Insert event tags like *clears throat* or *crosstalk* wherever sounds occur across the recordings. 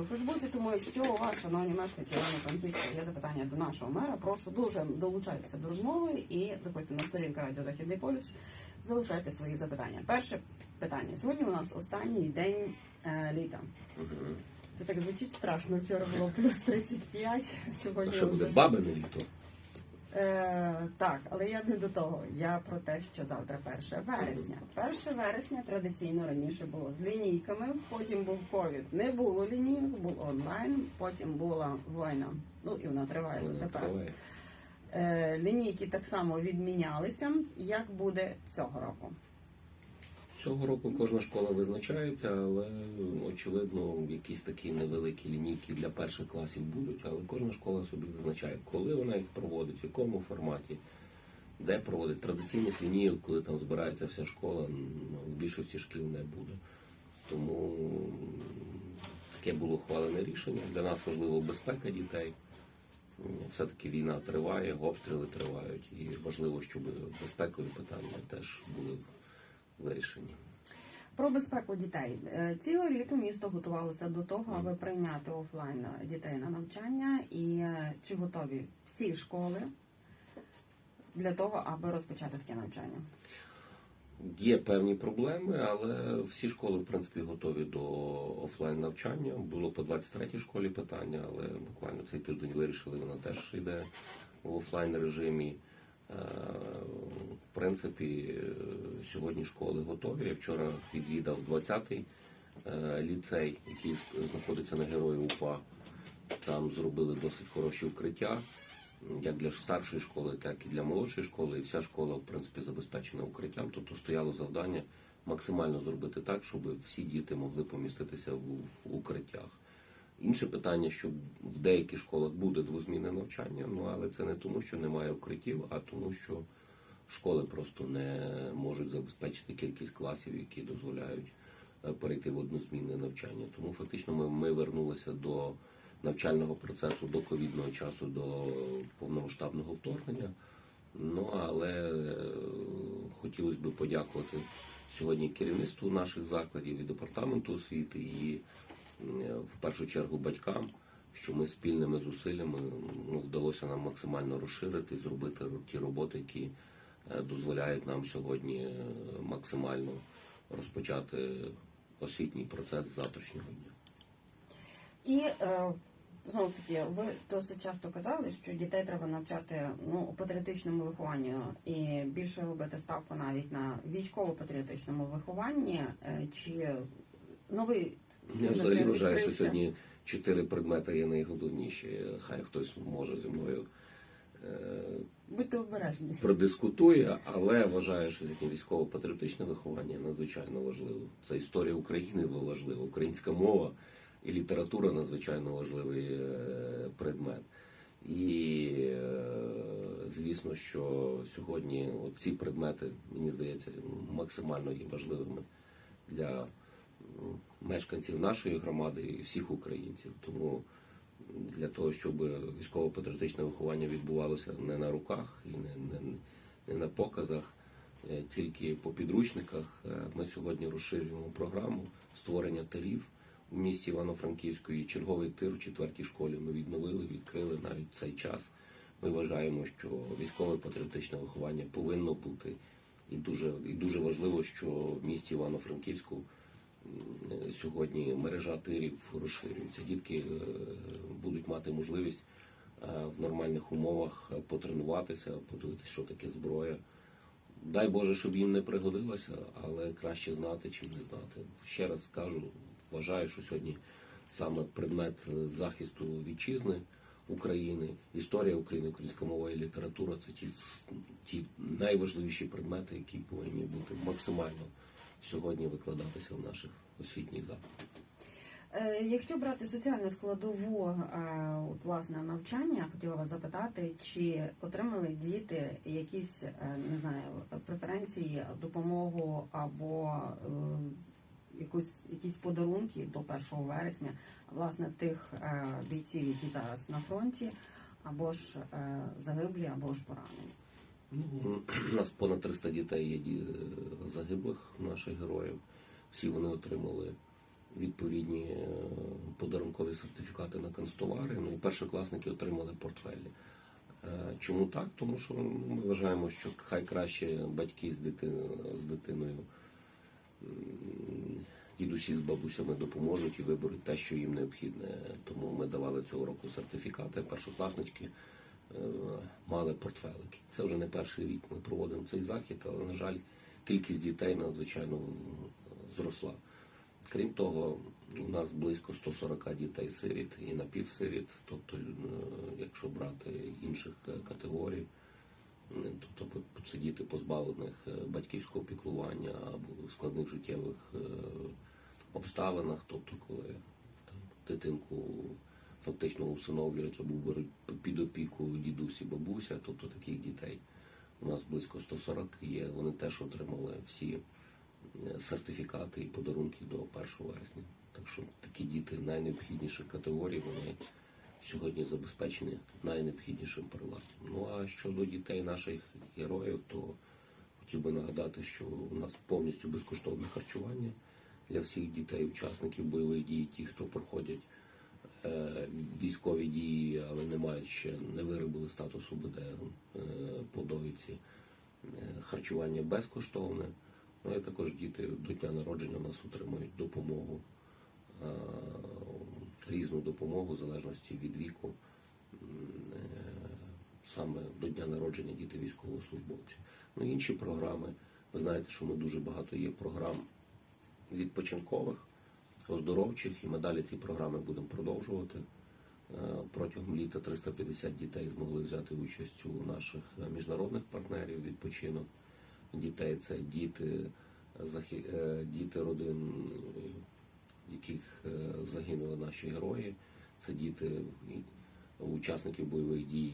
у Фейсбуці. Тому, якщо у вас, шановні мешканці Івано-Франківська, є запитання до нашого мера, прошу дуже долучайтеся до розмови і заходьте на сторінку Радіо Західний полюс. Залишайте свої запитання. Перше питання. Сьогодні у нас останній день е, літа. Це так звучить страшно. Вчора було плюс 35, А сьогодні що буде вже- бабине літо? Е, так, але я не до того. Я про те, що завтра 1 вересня. 1 вересня традиційно раніше було з лінійками, потім був ковід. Не було лінійок, був онлайн, потім була війна. Ну і вона триває до тепер. Е, лінійки так само відмінялися. Як буде цього року? Цього року кожна школа визначається, але очевидно, якісь такі невеликі лінійки для перших класів будуть, але кожна школа собі визначає, коли вона їх проводить, в якому форматі, де проводить. Традиційних лінійок, коли там збирається вся школа, ну, в більшості шкіл не буде. Тому таке було ухвалене рішення. Для нас важлива безпека дітей. Все-таки війна триває, обстріли тривають, і важливо, щоб безпекові питання теж були вирішені. Про безпеку дітей Е, ціле літо місто готувалося до того, аби прийняти офлайн дітей на навчання, і е, чи готові всі школи для того, аби розпочати таке навчання? Є певні проблеми, але всі школи, в принципі, готові до офлайн навчання. Було по 23-й школі питання, але буквально цей тиждень вирішили, вона теж йде в офлайн режимі. Е, В принципі, сьогодні школи готові. Я вчора відвідав 20-й е, ліцей, який знаходиться на герої УПА. Там зробили досить хороші укриття, як для старшої школи, так і для молодшої школи. І вся школа, в принципі, забезпечена укриттям. Тобто стояло завдання максимально зробити так, щоб всі діти могли поміститися в укриттях. Інше питання, що в деяких школах буде двозмінне навчання, ну але це не тому, що немає укриттів, а тому, що школи просто не можуть забезпечити кількість класів, які дозволяють е, перейти в однозмінне навчання. Тому фактично ми, ми вернулися до навчального процесу до ковідного часу, до повномасштабного вторгнення. Ну але е, хотілося б подякувати сьогодні керівництву наших закладів і департаменту освіти, і в першу чергу батькам, що ми спільними зусиллями ну, вдалося нам максимально розширити, зробити ті роботи, які е, дозволяють нам сьогодні е, максимально розпочати освітній процес завтрашнього дня. І е, знову таки, ви досить часто казали, що дітей треба навчати ну патріотичному вихованню і більше робити ставку навіть на військово-патріотичному вихованні. Е, чи новий Я взагалі вважаю, що сьогодні чотири предмети є найголовніші. Хай хтось може зі мною е, будьте обережні. продискутує, але вважаю, що таке військово-патріотичне виховання надзвичайно важливо. Це історія України важлива, українська мова і література надзвичайно важливий е, предмет. І е, звісно, що сьогодні ці предмети, мені здається, максимально є важливими для мешканців нашої громади і всіх українців. Тому для того, щоб військово-патріотичне виховання відбувалося не на руках і не, не, не на показах, е, тільки по підручниках. Е, Ми сьогодні розширюємо програму створення тирів у місті Івано-Франківську. І черговий тир в четвертій школі ми відновили, відкрили навіть цей час. Ми вважаємо, що військово-патріотичне виховання повинно бути. І дуже, і дуже важливо, що в місті Івано-Франківську сьогодні мережа тирів розширюється. Дітки е, будуть мати можливість е, в нормальних умовах потренуватися, подивитися, що таке зброя. Дай Боже, щоб їм не пригодилося, але краще знати, чим не знати. Ще раз кажу, вважаю, що сьогодні саме предмет е, захисту вітчизни України, історія України, українська мова і література це ті, ті найважливіші предмети, які повинні бути максимально сьогодні викладатися в наших освітніх закладах. Е, Якщо брати соціальну складову е, от, власне навчання, хотіла вас запитати, чи отримали діти якісь е, не знаю преференції, допомогу або якусь якісь подарунки до 1 вересня, власне, тих бійців, які зараз на фронті, або ж загиблі, або ж поранені. Ну, у нас понад 300 дітей є загиблих наших героїв. Всі вони отримали відповідні е, подарункові сертифікати на канцтовари. Ну і першокласники отримали портфелі. Е, Чому так? Тому що ми вважаємо, що хай краще батьки з дитиною, з дитиною дідусі з бабусями допоможуть і виберуть те, що їм необхідне. Тому ми давали цього року сертифікати. Першокласнички е, мали портфелики. Це вже не перший рік. Ми проводимо цей захід, але на жаль, кількість дітей надзвичайно зросла. Крім того, у нас близько 140 дітей сиріт і напівсиріт, тобто, е, якщо брати інших е, категорій, е, тобто це діти позбавлених е, батьківського піклування або складних життєвих е, обставинах, тобто коли там, дитинку фактично усиновлюють або беруть під опіку дідусь і бабуся, тобто таких дітей у нас близько 140 є. Вони теж отримали всі е, сертифікати і подарунки до 1 вересня. Так що такі діти найнеобхідніших категорій, вони сьогодні забезпечені найнеобхіднішим приладдям. Ну а щодо дітей наших героїв, то хотів би нагадати, що у нас повністю безкоштовне харчування для всіх дітей, учасників бойових дій, ті, хто проходять військові дії, але не мають ще не виробили статус УБД е, по довідці. Е, Харчування безкоштовне. Ну і також діти до дня народження у нас отримують допомогу, е, різну допомогу в залежності від віку. Е, Саме до дня народження діти військовослужбовців. Ну інші програми. Ви знаєте, що ми дуже багато є програм відпочинкових, оздоровчих, і ми далі ці програми будемо продовжувати. Е, Протягом літа 350 дітей змогли взяти участь у наших е, міжнародних партнерів відпочинок. Дітей це діти, е, діти родин, яких загинули наші герої. Це діти учасників бойових дій,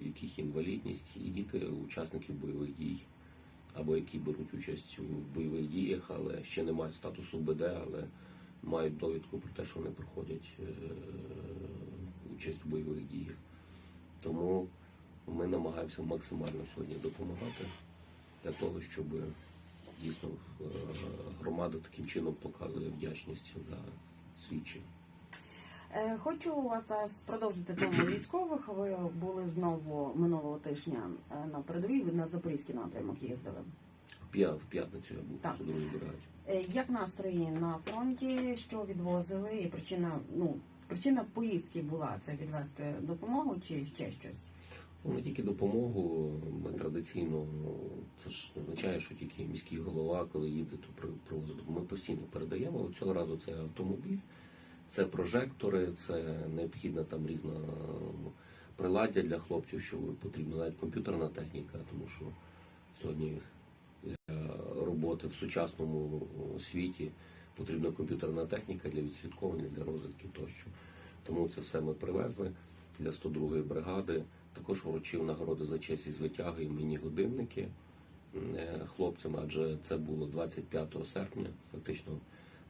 в яких інвалідність, і діти учасників бойових дій, або які беруть участь у бойових діях, але ще не мають статусу БД, але мають довідку про те, що вони проходять е, участь у бойових діях. Тому ми намагаємося максимально сьогодні допомагати для того, щоб дійсно е, громада таким чином показує вдячність за свій чин. Е, Хочу у вас зараз продовжити тему *clears throat* військових. Ви були знову минулого тижня е, на передовій, ви на Запорізький напрямок їздили. В В п'ятницю я був Так. у другій бригаді. Е, Як настрої на фронті? Що відвозили? І причина, ну, причина поїздки була це відвести допомогу чи ще щось? Ну, не тільки допомогу, ми традиційно, це ж не означає, що тільки міський голова, коли їде, то при- привозить. Ми постійно передаємо, але цього разу це автомобіль, це прожектори, це необхідна там різна ну, приладдя для хлопців, що потрібна навіть комп'ютерна техніка, тому що сьогодні роботи в сучасному світі потрібна комп'ютерна техніка для відслідковування, для розвідки тощо. Тому це все ми привезли для 102-ї бригади. Також вручив нагороди за честь і звитяги і мені годинники е, хлопцям, адже це було 25 серпня, фактично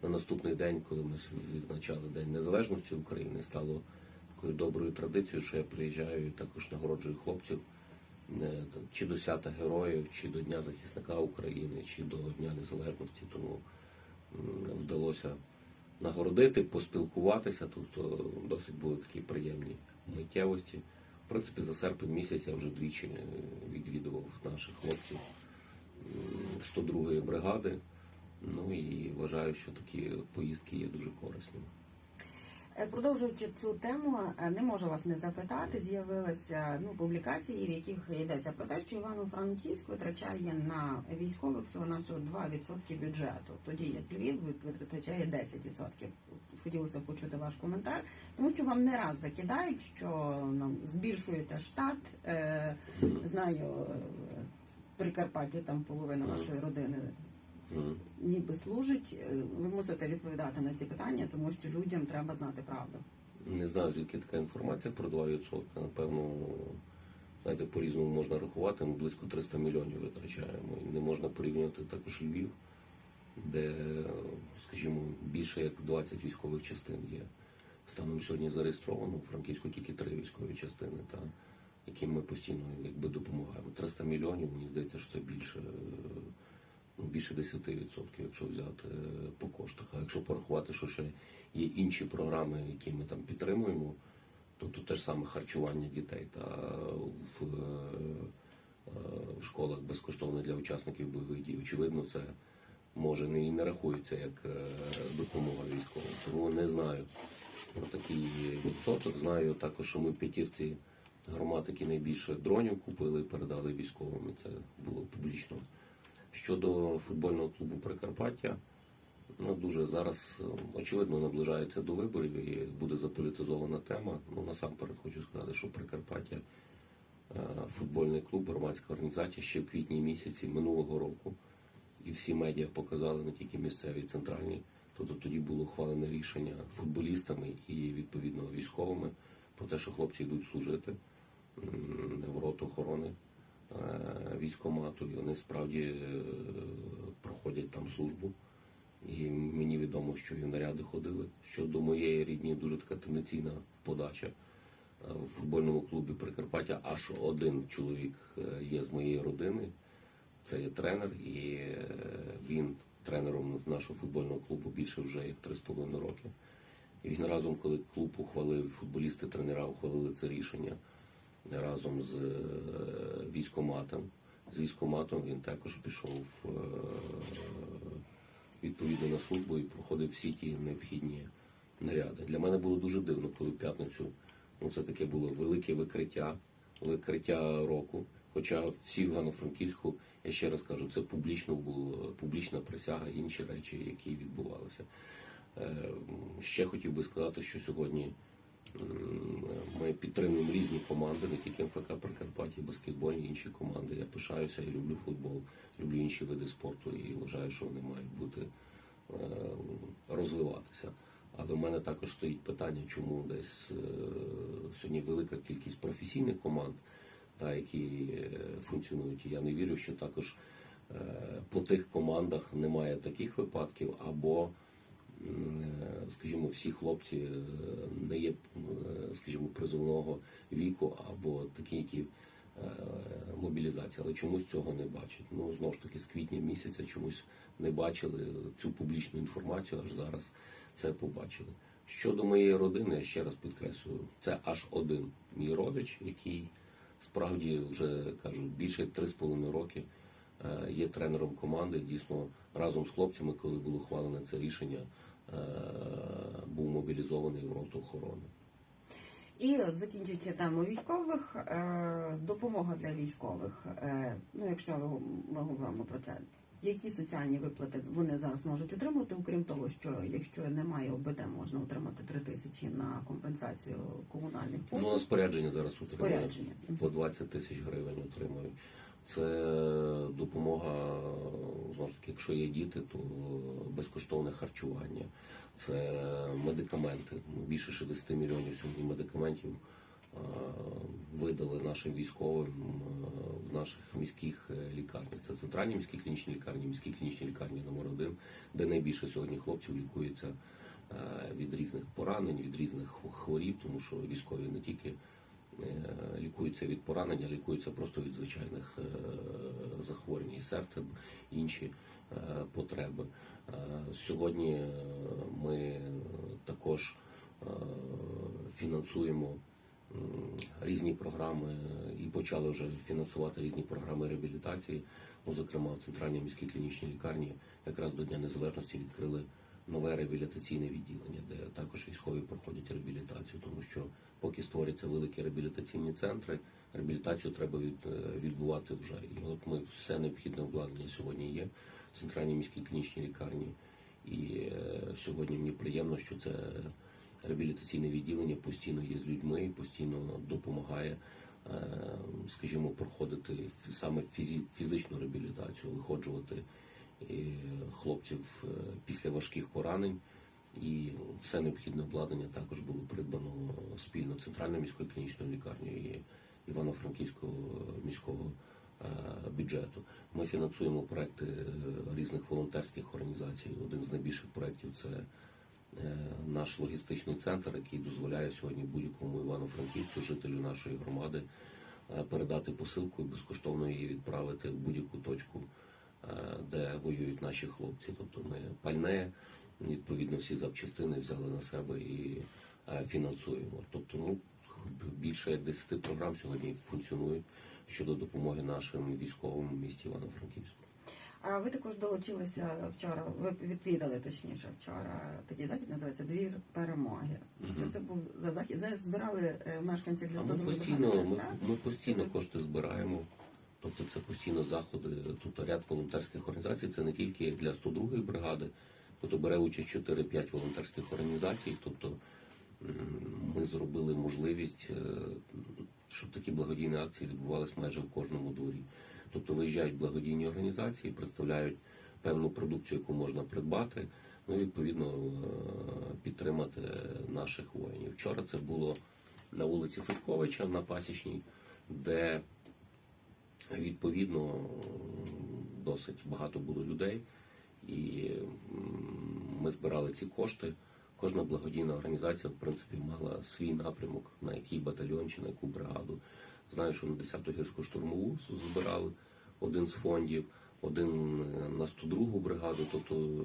на наступний день, коли ми відзначали День Незалежності України, стало такою доброю традицією, що я приїжджаю і також нагороджую хлопців е, чи до свята героїв, чи до Дня захисника України, чи до Дня Незалежності. Тому вдалося нагородити, поспілкуватися. Тобто досить були такі приємні миттєвості. В принципі, за серпень місяць я вже двічі е, відвідував наших хлопців 102-ї бригади. Ну і вважаю, що такі поїздки є дуже корисними. Е, Продовжуючи цю тему, е, не можу вас не запитати. З'явилися ну публікації, в яких йдеться про те, що Івано-Франківськ витрачає на військових всього на всього 2% бюджету. Тоді як Львів витрачає 10%. Хотілося б почути ваш коментар, тому що вам не раз закидають, що нам збільшуєте штат. Е, знаю, в Прикарпатті там половина вашої родини. Ніби служить. Е, Ви мусите відповідати на ці питання, тому що людям треба знати правду. Не знаю, звідки така інформація про 2%. Напевно, знаєте, по-різному можна рахувати. Ми близько 300 мільйонів витрачаємо. І не можна порівнювати також Львів, де, скажімо, більше як 20 військових частин є. Станом сьогодні зареєстровано у Франківську тільки три військові частини, та, яким ми постійно якби, допомагаємо. 300 мільйонів, мені здається, що це більше. Ну, більше 10%, якщо взяти е, по коштах. А якщо порахувати, що ще є інші програми, які ми там підтримуємо, то тут те ж саме харчування дітей та в, е, е, в школах безкоштовно для учасників бойових дій. Очевидно, це може не і не рахується як допомога військовим. Тому не знаю про такий відсоток. Знаю також, що ми п'ятірці громад, які найбільше дронів купили і передали військовим. і Це було публічно. Щодо футбольного клубу Прикарпаття, ну дуже зараз е, очевидно наближається до виборів і буде заполітизована тема. Ну насамперед хочу сказати, що Прикарпаття е, футбольний клуб, громадська організація ще в квітні місяці минулого року. І всі медіа показали не тільки місцеві, і центральні. Тобто тоді було ухвалене рішення футболістами і відповідно військовими про те, що хлопці йдуть служити в роту охорони військомату, і вони справді е, проходять там службу. І мені відомо, що і наряди ходили. Щодо моєї рідні, дуже така тенденційна подача. Е, В футбольному клубі Прикарпаття аж один чоловік е, є з моєї родини. Це є тренер, і е, він тренером нашого футбольного клубу більше вже як 3,5 роки. І він разом, коли клуб ухвалив, футболісти, тренера ухвалили це рішення разом з е, військоматом. З військоматом він також пішов е, відповідно на службу і проходив всі ті необхідні наряди. Для мене було дуже дивно, коли в п'ятницю ну, це таке було велике викриття, викриття року. Хоча всі в Івано-Франківську, я ще раз кажу, це публічно була публічна присяга, інші речі, які відбувалися. Е, Ще хотів би сказати, що сьогодні ми підтримуємо різні команди, не тільки МФК Прикарпаття, баскетбольні, інші команди. Я пишаюся і люблю футбол, люблю інші види спорту і вважаю, що вони мають бути е, розвиватися. Але в мене також стоїть питання, чому десь е, сьогодні велика кількість професійних команд, та, які е, функціонують. Я не вірю, що також е, по тих командах немає таких випадків, або, е, скажімо, всі хлопці е, не є, е, скажімо, призовного віку, або такі, які е, мобілізація, але чомусь цього не бачать. Ну знову ж таки, з квітня місяця чомусь не бачили цю публічну інформацію, аж зараз це побачили. Щодо моєї родини, я ще раз підкреслюю, це аж один мій родич, який справді вже кажу більше як 3,5 роки е, є тренером команди. Дійсно, разом з хлопцями, коли було ухвалене це рішення, е, був мобілізований в роту охорони. І от закінчуючи тему військових, е, допомога для військових. Е, ну, якщо ми говоримо про це, які соціальні виплати вони зараз можуть отримати, окрім того, що якщо немає ОБД, можна отримати 3 тисячі на компенсацію комунальних Ну, на спорядження зараз отримують. Спорядження. по 20 тисяч гривень отримують. Це допомога, знову таки, якщо є діти, то безкоштовне харчування, це медикаменти. Ну, Більше 60 мільйонів сьогодні медикаментів видали нашим військовим в наших міських е, лікарнях. Це центральні міські клінічні лікарні, міські клінічні лікарні номер один, де найбільше сьогодні хлопців лікується е, від різних поранень, від різних хворіб, тому що військові не тільки е, лікуються від поранення, лікуються просто від звичайних е, захворювань серця, інші е, потреби. Е, Сьогодні е, ми також е, фінансуємо різні програми і почали вже фінансувати різні програми реабілітації. Ну, зокрема, в центральній міській клінічній лікарні якраз до Дня Незалежності відкрили нове реабілітаційне відділення, де також військові проходять реабілітацію, тому що поки створяться великі реабілітаційні центри, реабілітацію треба е, відбувати вже. І от ми все необхідне обладнання сьогодні є в центральній міській клінічній лікарні. І е, сьогодні мені приємно, що це реабілітаційне відділення постійно є з людьми, постійно допомагає, е, скажімо, проходити саме фізичну реабілітацію, виходжувати хлопців е, після важких поранень. І все необхідне обладнання також було придбано спільно центральною міською клінічною лікарнею і Івано-Франківського міського е, бюджету. Ми фінансуємо проекти е, різних волонтерських організацій. Один з найбільших проєктів це е, наш логістичний центр, який дозволяє сьогодні будь-якому Івано-Франківцю, жителю нашої громади, е, передати посилку і безкоштовно її відправити в будь-яку точку е, де воюють наші хлопці. Тобто ми пальне, відповідно, всі запчастини взяли на себе і е, фінансуємо. Тобто, ну більше як 10 програм сьогодні функціонують щодо допомоги нашим військовим в місті Івано-Франківську. А ви також долучилися вчора. Ви відвідали точніше вчора. Такий захід називається Двір перемоги. Що це був за захід? Знаєш, збирали е, мешканців для А ми 102 постійно, ми, ми постійно кошти збираємо. Тобто це постійно заходи. Тут ряд волонтерських організацій. Це не тільки для 102-ї бригади, тобто бере участь 4-5 волонтерських організацій. Тобто ми зробили можливість, е, щоб такі благодійні акції відбувалися майже в кожному дворі. Тобто виїжджають благодійні організації, представляють певну продукцію, яку можна придбати. Ну і відповідно е, підтримати наших воїнів. Вчора це було на вулиці Федьковича на Пасічній, де відповідно досить багато було людей, і ми збирали ці кошти. Кожна благодійна організація, в принципі, мала свій напрямок, на який батальйон чи на яку бригаду. Знаю, що на 10-ту гірську штурмову збирали один з фондів, один е, на 102-гу бригаду, тобто е,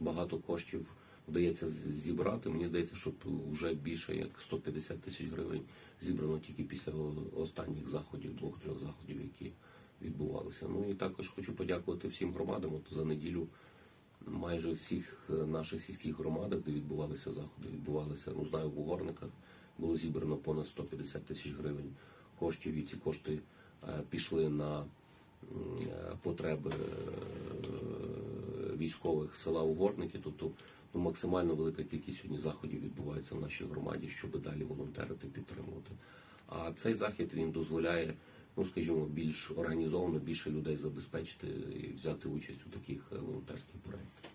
багато коштів вдається зібрати. Мені здається, що вже більше як 150 тисяч гривень зібрано тільки після останніх заходів, двох-трьох заходів, які відбувалися. Ну і також хочу подякувати всім громадам. От за неділю майже всіх е, наших сільських громадах, де відбувалися заходи, відбувалися, ну знаю, в Угорниках було зібрано понад 150 тисяч гривень коштів, і ці кошти е, пішли на е, потреби військових села Угорники. Тобто ну, максимально велика кількість сьогодні заходів відбувається в нашій громаді, щоб далі волонтерити, підтримувати. А цей захід він дозволяє, ну скажімо, більш організовано, більше людей забезпечити і взяти участь у таких е, волонтерських проєктах.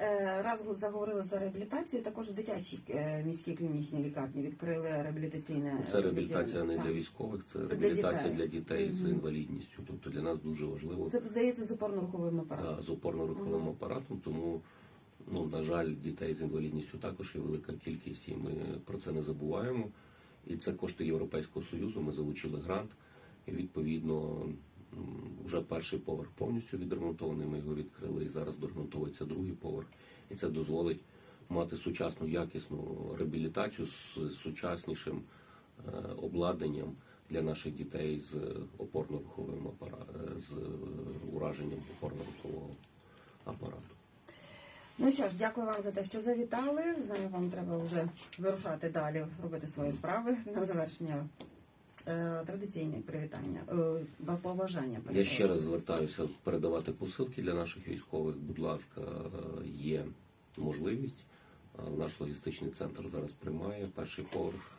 Е, Раз ви заговорили за реабілітацію, також в дитячій е, міській клінічній лікарні відкрили реабілітаційне Це реабілітація не відділення. для військових, це для реабілітація дітей. для дітей з інвалідністю. Тобто для нас дуже важливо Це здається з опорно-руховим апаратом. да, з опорно-руховим Мгм. апаратом. Тому, ну на жаль, дітей з інвалідністю також є велика кількість, і ми про це не забуваємо. І це кошти Європейського союзу. Ми залучили грант, і відповідно вже перший поверх повністю відремонтований. Ми його відкрили, і зараз доремонтовується другий поверх, і це дозволить мати сучасну якісну реабілітацію з сучаснішим е, обладнанням для наших дітей з опорно-руховим апаратом, з ураженням опорно-рухового апарату. Ну що ж, дякую вам за те, що завітали. Знаю, вам треба вже вирушати далі, робити свої справи на завершення. Е, традиційне привітання, е, побажання. Я ще раз звертаюся передавати посилки для наших військових. Будь ласка, є можливість. Е, Наш логістичний центр зараз приймає перший поверх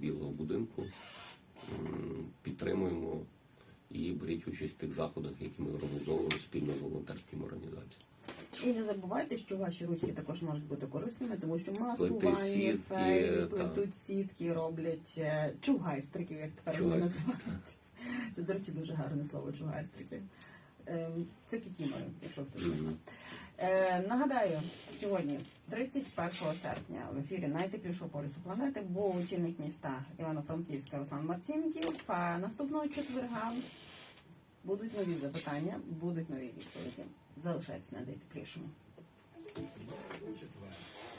білого будинку. Підтримуємо і беріть участь в тих заходах, які ми організовуємо спільно з волонтерськими організаціями. І не забувайте, що ваші ручки також можуть бути корисними, тому що сітки, феї, плетуть сітки, роблять е, чугайстриків, як тепер вони називають. Це, до речі, дуже гарне слово чугайстрики. Ем, Це кікімори, якщо хтось не знає. Е, нагадаю, сьогодні, 31 серпня, в ефірі найтеплішого полюсу планети був очільник міста Івано-Франківська Руслан Марцінків. А наступного четверга будуть нові запитання, будуть нові відповіді. Залишайтеся на найтеплішому. четвер.